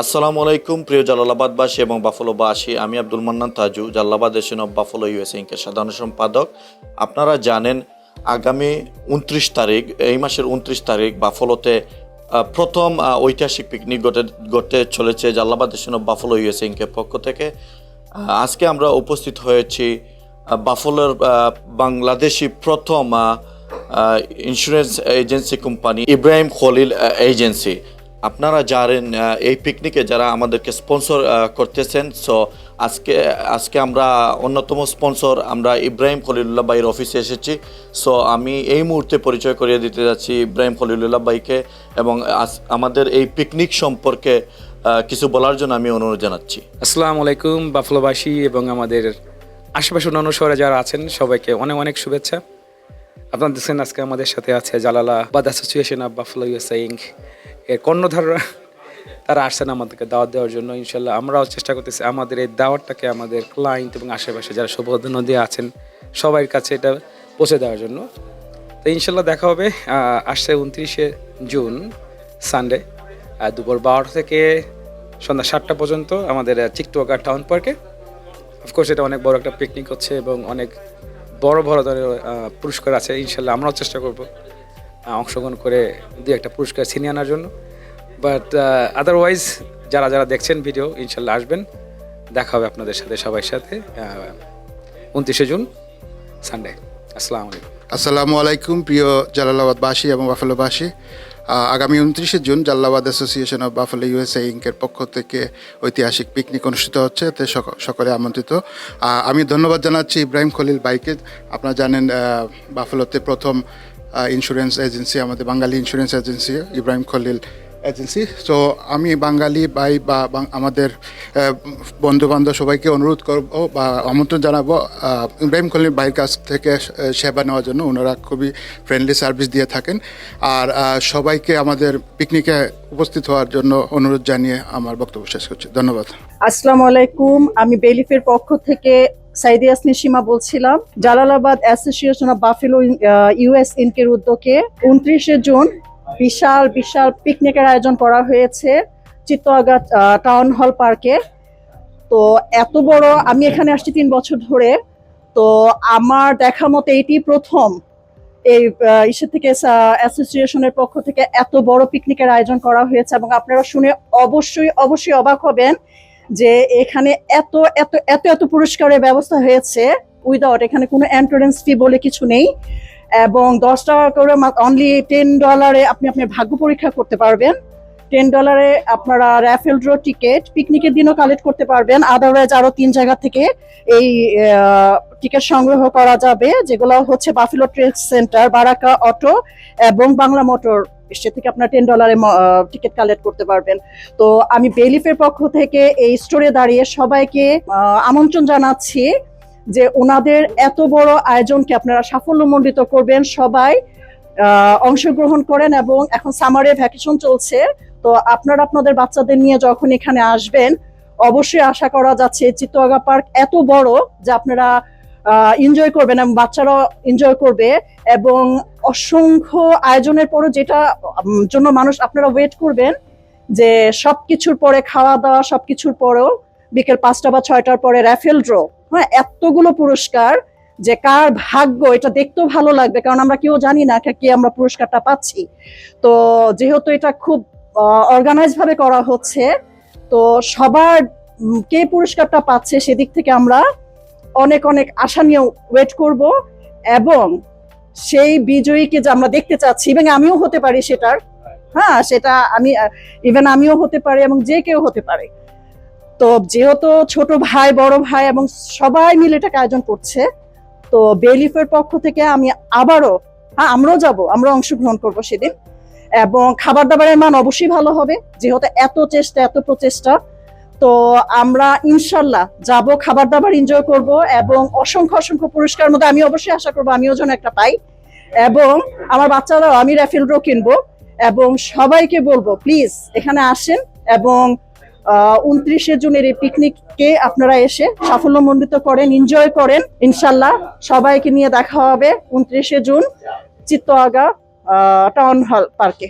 আসসালামু আলাইকুম, প্রিয় জালালাবাদবাসী এবং বাফলোবাসী। আমি Abdul Mannan Taju, Jalalabad Asian of Buffalo US ইঙ্কের সাধারণ সম্পাদক। আপনারা জানেন, আগামী উনত্রিশ তারিখ, এই মাসের উনত্রিশ তারিখ বাফলোতে প্রথম ঐতিহাসিক পিকনিক ঘটে ঘটতে চলেছে Jalalabad Asian of Buffalo US ইঙ্কের পক্ষ থেকে। আজকে আমরা উপস্থিত হয়েছি বাফলোর বাংলাদেশি প্রথম insurance agency company Ibrahim Khalil agency আপনারা আহ, এই পিকনিকে যারা আমাদেরকে স্পন্সর করতেছেন সো আজকে আজকে আমরা অন্যতম স্পন্সর আমরা ইব্রাহিম খলিলুল্লাহ ভাইয়ের অফিসে এসেছি। সো আমি এই মুহূর্তে পরিচয় করিয়ে দিতে যাচ্ছি ইব্রাহিম খলিলুল্লাহ ভাইকে এবং আমাদের এই পিকনিক সম্পর্কে কিছু বলার জন্য আমি অনুরোধ জানাচ্ছি। আসসালামু আলাইকুম বাফলোবাসী এবং আমাদের আশেপাশে অন্যান্য শহরে যারা আছেন সবাইকে অনেক অনেক শুভেচ্ছা। আপনারা দেখছেন আজকে আমাদের সাথে আছে জালালা বাদ অ্যাসোসিয়েশন অফ বাফলো ইউএসএ এর কর্ণধাররা তারা আসছেন আমাদেরকে দাওয়াত দেওয়ার জন্য, ইনশাল্লাহ। আমরাও চেষ্টা করতেছি আমাদের এই দাওয়াতটাকে আমাদের ক্লায়েন্ট এবং আশেপাশে যারা সৌভাগ্য নদী আছেন সবার কাছে এটা পৌঁছে দেওয়ার জন্য। তো ইনশাল্লাহ দেখা হবে আসছে উনত্রিশে জুন সানডে দুপুর বারোটা থেকে সন্ধ্যা সাতটা পর্যন্ত আমাদের চিকটুয়াকা টাউন পার্কে। অফকোর্স এটা অনেক বড় একটা পিকনিক হচ্ছে এবং অনেক বড় বড় ধরনের পুরস্কার আছে, ইনশাল্লাহ আমরাও চেষ্টা করব। অংশগ্রহণ করে দু একটা পুরস্কার ছিনিয়ে আনার জন্য। বাট আদারওয়াইজ যারা যারা দেখছেন ভিডিও ইনশাল্লাহ আসবেন। দেখা হবে আপনাদের সাথে সবার সাথে উনত্রিশে জুন সানডে আসসালামু আলাইকুম। আসসালামু আলাইকুম, প্রিয় জালালাবাদবাসী এবং বাফেলোবাসী। আগামী উনত্রিশে June, Jalalabad association of Buffalo USA ইঙ্কের পক্ষ থেকে ঐতিহাসিক পিকনিক অনুষ্ঠিত হচ্ছে এতে সকলে আমন্ত্রিত। আমি ধন্যবাদ জানাচ্ছি ইব্রাহিম খলিল বাইকে আপনারা জানেন বাফেলোতে প্রথম ইন্স্যুরেন্স এজেন্সি আমাদের Bengali insurance agency Ibrahim Khalil agency তো আমি বাঙালি ভাই বা আমাদের বন্ধু বান্ধব সবাইকে অনুরোধ করব বা আমন্ত্রণ জানাব ইব্রাহিম খলিল ভাইয়ের কাছ থেকে সেবা নেওয়ার জন্য। ওনারা খুবই ফ্রেন্ডলি সার্ভিস দিয়ে থাকেন। আর সবাইকে আমাদের পিকনিকে উপস্থিত হওয়ার জন্য অনুরোধ জানিয়ে আমার বক্তব্য শেষ করছি। ধন্যবাদ। আসসালামু আলাইকুম। আমি বেলিফের পক্ষ থেকে সাইদি আসনি সীমা বলছিলাম, Jalalabad association of Buffalo US ইনকের উদ্যোগে উনত্রিশে জুন বিশাল বিশাল পিকনিকের আয়োজন করা হয়েছে চিত্তআগা টাউন হল পার্কে। তো এত বড়, আমি এখানে আসছি তিন বছর ধরে। তো আমার দেখা মতো এইটি প্রথম এই ইসে থেকে অ্যাসোসিয়েশনের পক্ষ থেকে এত বড় পিকনিকের আয়োজন করা হয়েছে এবং আপনারা শুনে অবশ্যই অবশ্যই অবাক হবেন যে এখানে এত এত এত এত পুরস্কারের ব্যবস্থা হয়েছে উইদাউট এখানে কোনো এন্ট্রান্স ফি বলে কিছু নেই। এবং দশ টাকা করে অনলি টেন ডলারে আপনি আপনার ভাগ্য পরীক্ষা করতে পারবেন। টেন ডলারে আপনারা র্যাফেল ড্র টিকিট পিকনিকের দিনও কালেক্ট করতে পারবেন। আদারওয়াইজ আরও তিন জায়গা থেকে এই টিকিট সংগ্রহ করা যাবে, যেগুলো হচ্ছে Buffalo trade centre Baraka auto এবং বাংলা মোটর সে থেকে আপনার টেন ডলারে টিকিট কালেক্ট করতে পারবেন। তো আমি বেলিফের পক্ষ থেকে এই স্টোরে দাঁড়িয়ে সবাইকে আমন্ত্রণ জানাচ্ছি যে ওনাদের এত বড় আয়োজনকে আপনারা সাফল্যমণ্ডিত করবেন। সবাই অংশগ্রহণ করেন এবং এখন সামারে ভ্যাকেশন চলছে। তো আপনারা আপনাদের বাচ্চাদের নিয়ে যখন এখানে আসবেন, অবশ্যই আশা করা যাচ্ছে চিত্তআগা পার্ক এত বড় যে আপনারা এনজয় করবেন এবং বাচ্চারাও এনজয় করবে এবং অসংখ্য আয়োজনের পরও যেটা জন্য মানুষ আপনারা ওয়েট করবেন যে সব কিছুর পরে খাওয়া দাওয়া সব কিছুর পরেও বিকেল পাঁচটা বা ছয়টার পরে র্যাফেল ড্র হ্যাঁ এতগুলো পুরস্কার যে কার ভাগ্য, এটা দেখতেও ভালো লাগবে, কারণ আমরা কেউ জানি না কে আমরা পুরস্কারটা পাচ্ছি। তো যেহেতু এটা খুব অর্গানাইজ ভাবে করা হচ্ছে, তো সবার কে পুরস্কারটা পাচ্ছে সেদিক থেকে আমরা অনেক অনেক আশা নিয়ে ওয়েট করব এবং সেই বিজয়ীকে যে আমরা দেখতে চাচ্ছি এবং আমিও হতে পারি সেটার। হ্যাঁ সেটা আমি ইভেন আমিও হতে পারি এবং যে কেউ হতে পারে। তো যেহেতু ছোট ভাই, বড় ভাই এবং সবাই মিলে এটাকে আয়োজন করছে, তো বেলিফের পক্ষ থেকে আমি আবারও হ্যাঁ আমরাও যাব আমরা অংশগ্রহণ করব সেদিন। এবং খাবার দাবারের মান অবশ্যই ভালো হবে, যেহেতু এত চেষ্টা, এত প্রচেষ্টা তো আমরা ইনশাল্লাহ যাব খাবার দাবার এনজয় করব এবং অসংখ্য অসংখ্য পুরস্কার মধ্যে আমি অবশ্যই আশা করব আমিও যেন একটা পাই। এবং আমার বাচ্চারাও, আমি র্যাফেল কিনবো এবং সবাইকে বলব, প্লিজ, এখানে আসেন এবং উনত্রিশে জুনের এই পিকনিককে আপনারা এসে সাফল্যমণ্ডিত করেন এনজয় করেন। ইনশাল্লাহ সবাইকে নিয়ে দেখা হবে উনত্রিশে জুন চিত্তআগা টাউন হল পার্কে